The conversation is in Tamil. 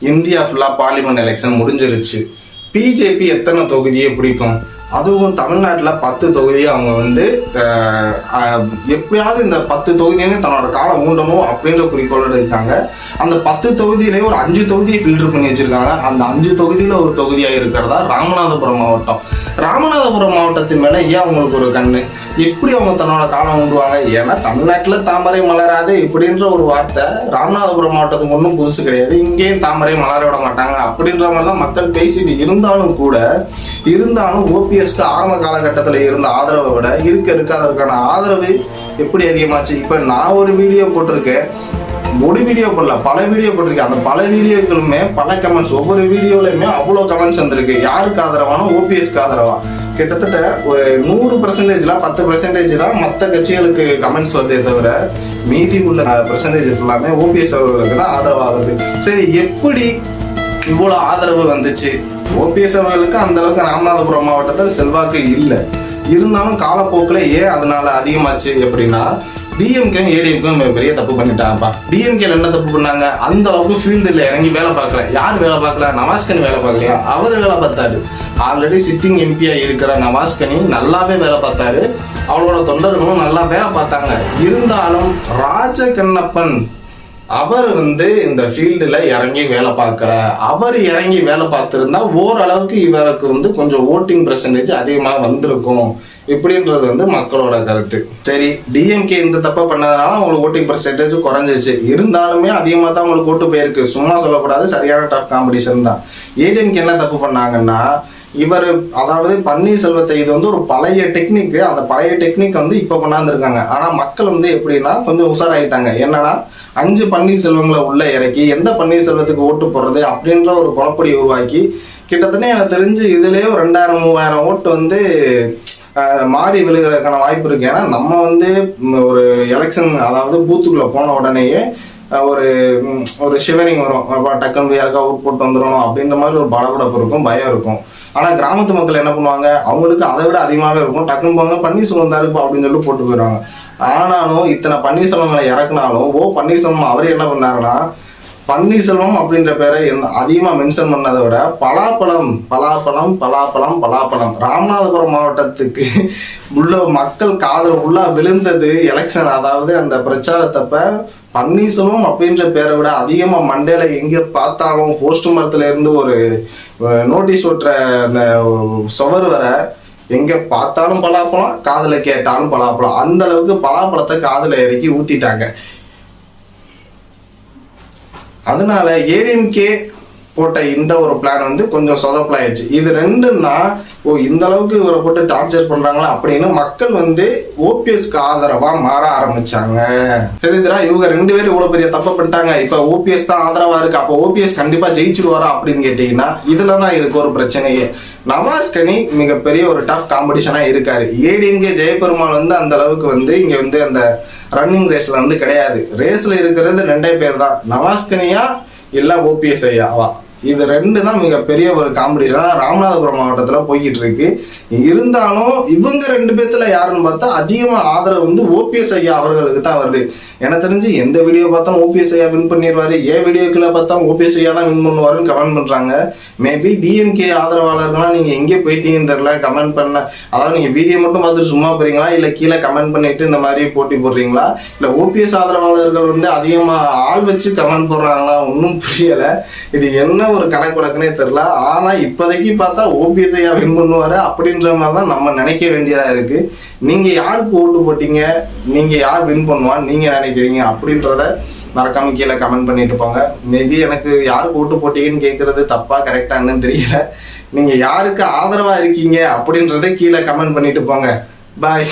இந்தியா ஃபுல்லாக பார்லிமெண்ட் எலெக்ஷன் முடிஞ்சிருச்சு. பிஜேபி எத்தனை தொகுதியை பிடிக்கும்? அதுவும் தமிழ்நாட்டில் பத்து தொகுதியை அவங்க வந்து எப்படியாவது இந்த பத்து தொகுதியுமே தன்னோட காலம் ஊண்டணும் அப்படின்ற குறிக்கோளோட இருக்காங்க. அந்த பத்து தொகுதியிலே ஒரு அஞ்சு தொகுதியை ஃபில்டர் பண்ணி வச்சுருக்காங்க. அந்த அஞ்சு தொகுதியில் ஒரு தொகுதியாக இருக்கிறதா ராமநாதபுரம் மாவட்டம். ராமநாதபுரம் மாவட்டத்தின் மேலே ஏன் அவங்களுக்கு ஒரு கண்ணு? எப்படி அவங்க தன்னோட காலம் உண்டுவாங்க ஏன்னா தமிழ்நாட்டில் தாமரை மலராது இப்படின்ற ஒரு வார்த்தை ராமநாதபுரம் மாவட்டத்துக்கு ஒன்றும் புதுசு கிடையாது. இங்கேயும் தாமரை மலர விட மாட்டாங்க. அப்படின்ற மாதிரி தான் மக்கள் பேசிட்டு இருந்தாலும் கூட இருந்தாலும் ஓபி யூபிஎஸ்க்கு ஆரம்ப காலகட்டத்தில் இருந்த ஆதரவை விட இருக்க இருக்காதற்கான ஆதரவு எப்படி அதிகமாச்சு? இப்போ நான் ஒரு வீடியோ போட்டிருக்கேன். ஒரு வீடியோ போடல பல வீடியோ போட்டிருக்கேன். அந்த பல வீடியோக்களுமே பல கமெண்ட்ஸ் ஒவ்வொரு வீடியோலையுமே அவ்வளோ கமெண்ட்ஸ் வந்திருக்கு. யாருக்கு ஆதரவானோ ஓபிஎஸ்க்கு ஆதரவா? கிட்டத்தட்ட ஒரு நூறு பர்சன்டேஜ்ல பத்து பர்சன்டேஜ் தான் மற்ற கட்சிகளுக்கு கமெண்ட்ஸ் வருதே தவிர மீதி உள்ள பர்சன்டேஜ் ஃபுல்லாமே ஓபிஎஸ் அவர்களுக்கு தான் ஆதரவாகுது. சரி எப்படி இவ்வளோ ஆதரவு வந்துச்சு. ஓபிஎஸ் அவர்களுக்கு அந்த அளவுக்கு ராமநாதபுரம் மாவட்டத்தில் செல்வாக்கு இல்லை. இருந்தாலும் காலப்போக்கில் ஏன் அதனால அதிகமாச்சு எப்படின்னா டிஎம்கே ஏடிஎம்கே பெரிய தப்பு பண்ணிட்டாங்கப்பா. டிஎம்கேல என்ன தப்பு பண்ணாங்க? அந்த அளவுக்கு ஃபீல்டில் இறங்கி வேலை பார்க்கல. யார் வேலை பார்க்கல? நவாஸ்கனி வேலை பார்க்கலையா? அவர் வேலை பார்த்தாரு. ஆல்ரெடி சிட்டிங் எம்பியா இருக்கிற நவாஸ்கனி நல்லாவே வேலை பார்த்தாரு. அவளோட தொண்டர்களும் நல்லா வேலை பார்த்தாங்க. இருந்தாலும் ராஜ கண்ணப்பன் அவர் வந்து இந்த ஃபீல்டில் இறங்கி வேலை பார்க்கல அவர் இறங்கி வேலை பார்த்துருந்தா ஓரளவுக்கு இவருக்கு வந்து கொஞ்சம் ஓட்டிங் பெர்சன்டேஜ் அதிகமாக வந்திருக்கும். இப்படின்றது வந்து மக்களோட கருத்து. சரி டிஎம்கே இந்த தப்பை பண்ணதுனால அவங்களுக்கு ஓட்டிங் பர்சன்டேஜ் குறைஞ்சிச்சு இருந்தாலுமே அதிகமாக தான் அவங்களுக்கு ஓட்டு போயிருக்கு. சும்மா சொல்லக்கூடாது சரியான டஃப் காம்படிஷன் தான். ஏடிஎம்கே என்ன தப்பு பண்ணாங்கன்னா இவர் அதாவது பன்னீர்செல்வத்தை இது வந்து ஒரு பழைய டெக்னிக் அந்த பழைய டெக்னிக் வந்து இப்போ கொண்டாந்துருக்காங்க. ஆனால் மக்கள் வந்து எப்படின்னா கொஞ்சம் உஷாராயிட்டாங்க. என்னன்னா அஞ்சு பன்னீர்செல்வங்களை உள்ள இறக்கி எந்த பன்னீர்செல்வத்துக்கு ஓட்டு போடுறது அப்படின்ற ஒரு குழப்படி உருவாக்கி கிட்டத்தட்ட எனக்கு தெரிஞ்சு இதுலேயே ஒரு ரெண்டாயிரம் மூவாயிரம் ஓட்டு வந்து மாறி விழுகிறதுக்கான வாய்ப்பு இருக்கு. ஏன்னா நம்ம வந்து ஒரு எலெக்ஷன் அதாவது பூத்துக்குள்ளே போன உடனேயே ஒரு ஒரு ஷிவரிங் வரும். அப்பா டக்குன்னு யாருக்கா அவுட் போட்டு வந்துடும் அப்படின்ற மாதிரி ஒரு படபடப்பு இருக்கும் பயம் இருக்கும். ஆனால் கிராமத்து மக்கள் என்ன பண்ணுவாங்க? அவங்களுக்கு அதை விட அதிகமாகவே இருக்கும். டக்குன்னு போங்க பன்னீர்செல்வம் தான் இருப்போம் அப்படின்னு சொல்லி போட்டு போயிடுவாங்க. ஆனாலும் இத்தனை பன்னீர்செல்வங்களை இறக்குனாலும் ஓ பன்னீர்செல்வம் அவரே என்ன பண்ணாருன்னா பன்னீர்செல்வம் அப்படின்ற பேரை என்ன- அதிகமாக மென்ஷன் பண்ணதை விட பலாப்பழம் பலாப்பழம் பலாப்பழம் பலாப்பழம். ராமநாதபுரம் மாவட்டத்துக்கு உள்ள மக்கள் காதல் உள்ளா விழுந்தது எலெக்ஷன் அதாவது அந்த பிரச்சாரத்தப்ப பன்னீர்செல்வம் அப்படின்ற பேரை விட அதிகமா மண்டேல எங்க பார்த்தாலும் போஸ்ட் மரத்துல இருந்து ஒரு நோட்டீஸ் ஓட்டுற அந்த சுவர் வர எங்க பார்த்தாலும் பலாப்பழம் காதில் கேட்டாலும் பலாப்பழம். அந்த அளவுக்கு பலாப்பழத்தை காதுல இறக்கி ஊத்திட்டாங்க. அதனால ஏடிஎம்கே போட்ட இந்த ஒரு பிளான் வந்து கொஞ்சம் சொதப்பலாயிடுச்சு. இது ரெண்டும் தான் ஓ இந்த அளவுக்கு இவரை போட்டு டார்ச்சர் பண்றாங்களா அப்படின்னு மக்கள் வந்து ஓபிஎஸ்க்கு ஆதரவா மாற ஆரம்பிச்சாங்க. சரிதரா இவங்க ரெண்டு பேரும் இவ்வளவு பெரிய தப்பு பண்ணிட்டாங்க. இப்ப ஓபிஎஸ் தான் ஆதரவா இருக்கு. அப்ப ஓபிஎஸ் கண்டிப்பா ஜெயிச்சிருவாரா அப்படின்னு கேட்டீங்கன்னா இதுல தான் இருக்கு ஒரு பிரச்சனையே. நவாஸ் கனி மிகப்பெரிய ஒரு டஃப் காம்படிஷனா இருக்காரு. ஏடிஎம்கே ஜெயபெருமாள் வந்து அந்த அளவுக்கு வந்து இங்க வந்து அந்த ரன்னிங் ரேஸ்ல வந்து கிடையாது. ரேஸ்ல இருக்கிறது ரெண்டே பேர் தான். நவாஸ் கனியா இல்ல ஓபிஎஸ் ஐயாவா? இது ரெண்டு தான் மிகப்பெரிய ஒரு காம்படிஷனா ராமநாதபுரம் மாவட்டத்தில் போய்கிட்டு இருக்கு இருந்தாலும் இவங்க ரெண்டு பேர்த்துல யாருன்னு பார்த்தா அதிகமாக ஆதரவு வந்து ஓபிஎஸ் ஐயா அவர்களுக்கு தான் வருது. எனக்கு தெரிஞ்சு எந்த வீடியோ பார்த்தாலும் ஓபிஎஸ் ஐயா வின் பண்ணிடுவாரு ஏன் வீடியோக்குள்ள பார்த்தா ஓபிஎஸ் ஐயா தான் வின் பண்ணுவாருன்னு கமெண்ட் பண்ணுறாங்க மேபி டிஎம்கே ஆதரவாளர்கள்லாம் நீங்கள் எங்கே போயிட்டீங்கன்னு தெரில கமெண்ட் பண்ண அதாவது நீங்கள் வீடியோ மட்டும் பார்த்துட்டு சும்மா போறீங்களா? இல்லை கீழே கமெண்ட் பண்ணிட்டு இந்த மாதிரி போட்டி போடுறீங்களா? இல்லை ஓபிஎஸ் ஆதரவாளர்கள் வந்து அதிகமாக ஆள் வச்சு கமெண்ட் போடுறாங்களா? ஒன்றும் புரியலை. இது என்ன ஒரு கணக்கு வழக்குனே தெரியல. ஆனா இப்போதைக்கு பார்த்தா ஓபிஎஸ்ஐயா வின் பண்ணுவாரு. அப்படின்ற மாதிரி தான் நம்ம நினைக்க வேண்டியதா இருக்கு. நீங்க யாருக்கு ஓட்டு போட்டீங்க? நீங்க யார் வின் பண்ணுவான்னு நீங்க நினைக்கிறீங்க? அப்படின்றத மறக்காம கீழே கமெண்ட் பண்ணிட்டு போங்க. மேபி எனக்கு யாருக்கு ஓட்டு போட்டீங்கன்னு கேட்கறது தப்பா கரெக்டா என்னன்னு தெரியல. நீங்க யாருக்கு ஆதரவா இருக்கீங்க அப்படின்றத கீழே கமெண்ட் பண்ணிட்டு போங்க. பாய்